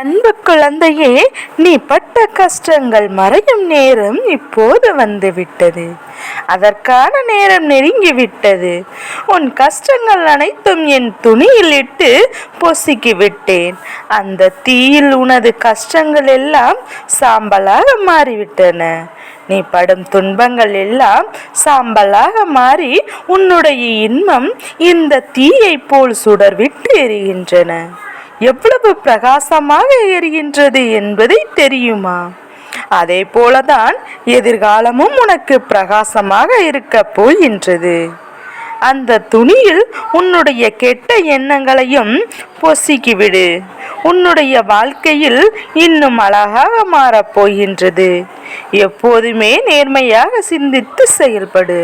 அன்பு குழந்தையே நீ பட்ட கஷ்டங்கள் மறையும் நேரம் இப்போது வந்து விட்டது அதற்கான நேரம் நெருங்கி விட்டது உன் கஷ்டங்கள் அனைத்தும் என் துணியில் இட்டு பொசுக்கி விட்டேன் அந்த தீயில் உனது கஷ்டங்கள் எல்லாம் சாம்பலாக மாறிவிட்டன. நீ படும் துன்பங்கள் எல்லாம் சாம்பலாக மாறி உன்னுடைய இன்பம் இந்த தீயை போல் சுடர்விட்டு எரிகின்றன. எவ்வளவு பிரகாசமாக எரிகின்றது என்பதை தெரியுமா? அதே போலதான் எதிர்காலமும் உனக்கு பிரகாசமாக இருக்க போகின்றது. அந்த துணியில் உன்னுடைய கெட்ட எண்ணங்களையும் பொசுக்கிவிடு. உன்னுடைய வாழ்க்கையில் இன்னும் அழகாக மாறப் போகின்றது. எப்போதுமே நேர்மையாக சிந்தித்து செயல்படு.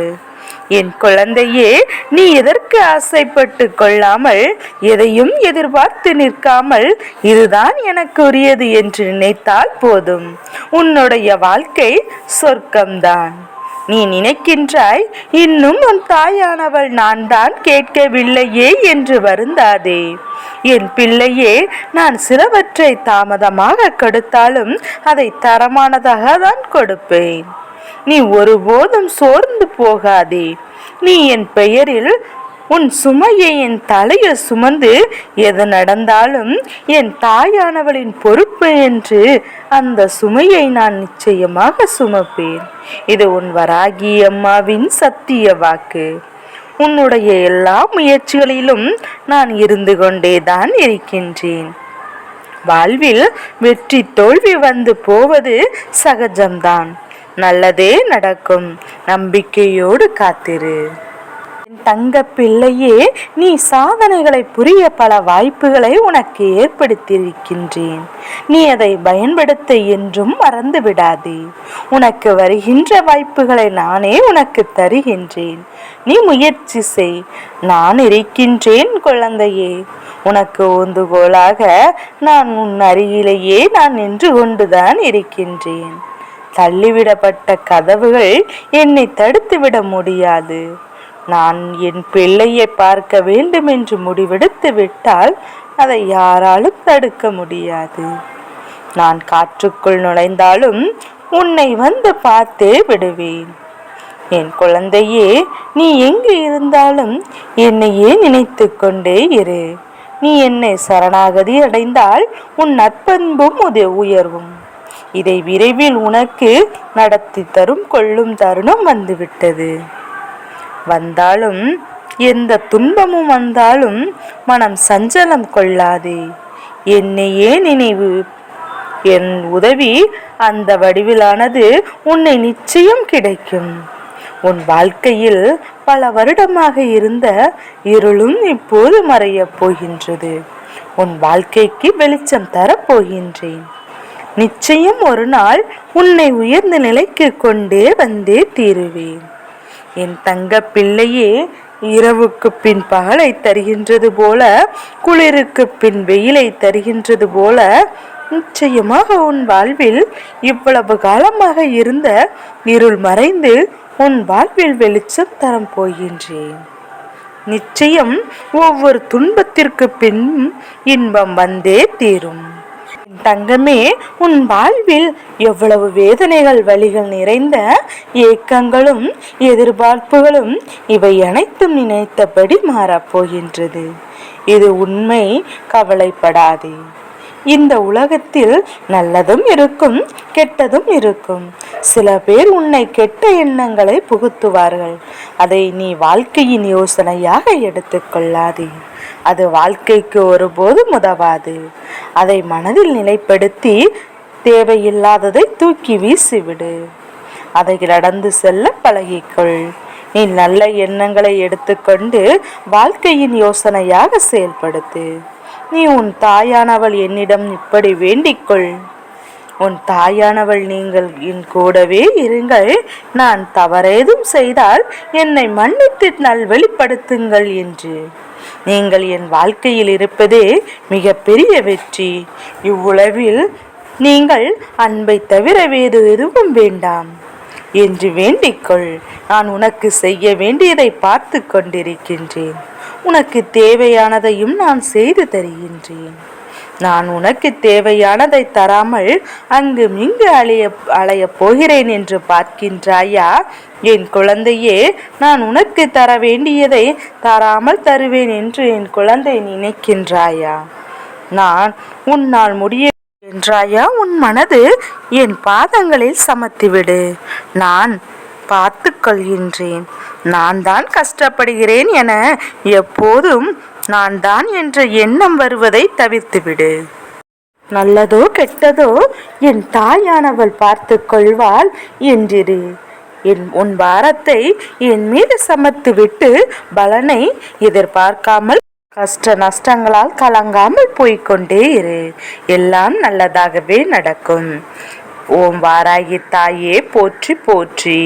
என் குழந்தையே நீ எதற்கு ஆசைப்பட்டு கொள்ளாமல் எதையும் எதிர்பார்த்து நிற்காமல் இதுதான் எனக்கு உரியது என்று நினைத்தால் போதும். உன்னுடைய வாழ்க்கை சொர்க்கம்தான். நீ நினைக்கின்றாய் இன்னும் உன் தாயானவள் நான் தான் கேட்கவில்லையே என்று வருந்தாதே. என் பிள்ளையே நான் சிலவற்றை தாமதமாக கொடுத்தாலும் அதை தரமானதாக தான் கொடுப்பேன். நீ ஒருபோதும் சோர்ந்து போகாதே. நீ என் பெயரில் உன் சுமையை என் தலையில் சுமந்து எது நடந்தாலும் என் தாயானவளின் பொறுப்பு என்று அந்த சுமையை நான் நிச்சயமாக சுமப்பேன். இது உன் வராகி அம்மாவின் சத்திய வாக்கு. உன்னுடைய எல்லா முயற்சிகளிலும் நான் இருந்து கொண்டேதான் இருக்கின்றேன். வாழ்வில் வெற்றி தோல்வி வந்து போவது சகஜம்தான். நல்லதே நடக்கும். நம்பிக்கையோடு காத்திரு. தங்க பிள்ளையே நீ சாதனைகளை புரிய பல வாய்ப்புகளை உனக்கு ஏற்படுத்தியிருக்கின்றேன். நீ அதை பயன்படுத்த என்றும் மறந்து விடாதே. உனக்கு வருகின்ற வாய்ப்புகளை நானே உனக்கு தருகின்றேன். நீ முயற்சி செய். நான் இருக்கின்றேன் குழந்தையே. உனக்கு உந்துகோலாக நான் உன் அருகிலேயே நான் நின்று கொண்டுதான் இருக்கின்றேன். தள்ளிவிடப்பட்ட கதவுகள் என்னை தடுத்துவிட முடியாது. நான் என் பிள்ளையை பார்க்க வேண்டும் என்று முடிவெடுத்து விட்டால் அதை யாராலும் தடுக்க முடியாது. நான் காற்றுக்குள் நுழைந்தாலும் உன்னை வந்து பார்த்தே விடுவேன். என் குழந்தையே நீ எங்கு இருந்தாலும் என்னையே நினைத்து கொண்டே இரு. நீ என்னை சரணாகதி அடைந்தால் உன் நற்பண்பும் உதவி உயர்வும். இதை விரைவில் உனக்கு நடத்தி தரும் கொள்ளும் தருணம் வந்துவிட்டது. வந்தாலும் எந்த துன்பமும் வந்தாலும் மனம் சஞ்சலம் கொள்ளாதே. என்னையே நினைவு? என் உதவி அந்த வடிவிலானது உன்னை நிச்சயம் கிடைக்கும். உன் வாழ்க்கையில் பல வருடமாக இருந்த இருளும் இப்போது மறையப் போகின்றது. உன் வாழ்க்கைக்கு வெளிச்சம் தரப்போகின்றேன் நிச்சயம் ஒரு நாள் உன்னை உயர்ந்த நிலைக்கு கொண்டே வந்தே தீருவேன். என் தங்க பிள்ளையே இரவுக்கு பின் பகலை தருகின்றது போல குளிருக்கு பின் வெயிலை தருகின்றது போல நிச்சயமாக உன் வாழ்வில் இவ்வளவு காலமாக இருந்த இருள் மறைந்து உன் வாழ்வில் வெளிச்சம் தரம் போகின்றேன். நிச்சயம் ஒவ்வொரு துன்பத்திற்கு பின் இன்பம் வந்தே தீரும். தங்கமே உன் வாழ்வில் எவ்வளவு வேதனைகள் வழிகள் நிறைந்த ஏக்கங்களும் எதிர்பார்ப்புகளும் இவை அனைத்தும் நினைத்தபடி மாறப்போகின்றது. இது உண்மை கவலைப்படாதே. இந்த உலகத்தில் நல்லதும் இருக்கும் கெட்டதும் இருக்கும். சில பேர் உன்னை கெட்ட எண்ணங்களை புகுத்துவார்கள். அதை நீ வாழ்க்கையின் யோசனையாக எடுத்துக்கொள்ளாதே அது வாழ்க்கைக்கு ஒருபோதும் உதவாது. அதை மனதில் நிலைப்படுத்தி தேவையில்லாததை தூக்கி வீசிவிடு. அதை நடந்து செல்ல பழகிக்கொள். நீ நல்ல எண்ணங்களை எடுத்துக்கொண்டு வாழ்க்கையின் யோசனையாக செயல்படுத்து. நீ உன் தாயானவள் என்னிடம் இப்படி வேண்டிக்கொள். உன் தாயானவள் நீங்கள் என் கூடவே இருங்கள். நான் தவறேதும் செய்தால் என்னை மன்னித்து நல் வெளிப்படுத்துங்கள் என்று. நீங்கள் என் வாழ்க்கையில் இருப்பதே மிக பெரிய வெற்றி. இவ்வுளவில் நீங்கள் அன்பை தவிர வேறு எதுவும் வேண்டாம். என்று வேண்டிக்கொள். நான் உனக்கு செய்ய வேண்டியதை பார்த்து கொண்டிருக்கின்றேன். உனக்கு தேவையானதையும் நான் செய்து தருகின்றேன். நான் உனக்கு தேவையானதை தராமல் அங்கு மிங்கு அலைய அலையப் போகிறேன் என்று பார்க்கின்றாயா? என் குழந்தையே நான் உனக்கு தர வேண்டியதை தராமல் தருவேன் என்று என் குழந்தை நினைக்கின்றாயா? நான் உன்னால் முடிய என்றாயா? உன் மனது என் பாதங்களில் சமத்திவிடு. நான் பார்த்து கொள்கின்றேன். நான் தான் கஷ்டப்படுகிறேன் என எப்போதும் நான் தான் என்ற எண்ணம் வருவதை தவிர்த்துவிடு. நல்லதோ கெட்டதோ என் தாயானவள் பார்த்து கொள்வாள் என்றிரு. என் உன் பாரத்தை என் மீது சமத்து விட்டு பலனை எதிர்பார்க்காமல் கஷ்ட நஷ்டங்களால் கலங்காமல் போய்க்கொண்டே இரு. எல்லாம் நல்லதாகவே நடக்கும். ஓம் வாராகி தாயே போற்றி போற்றி.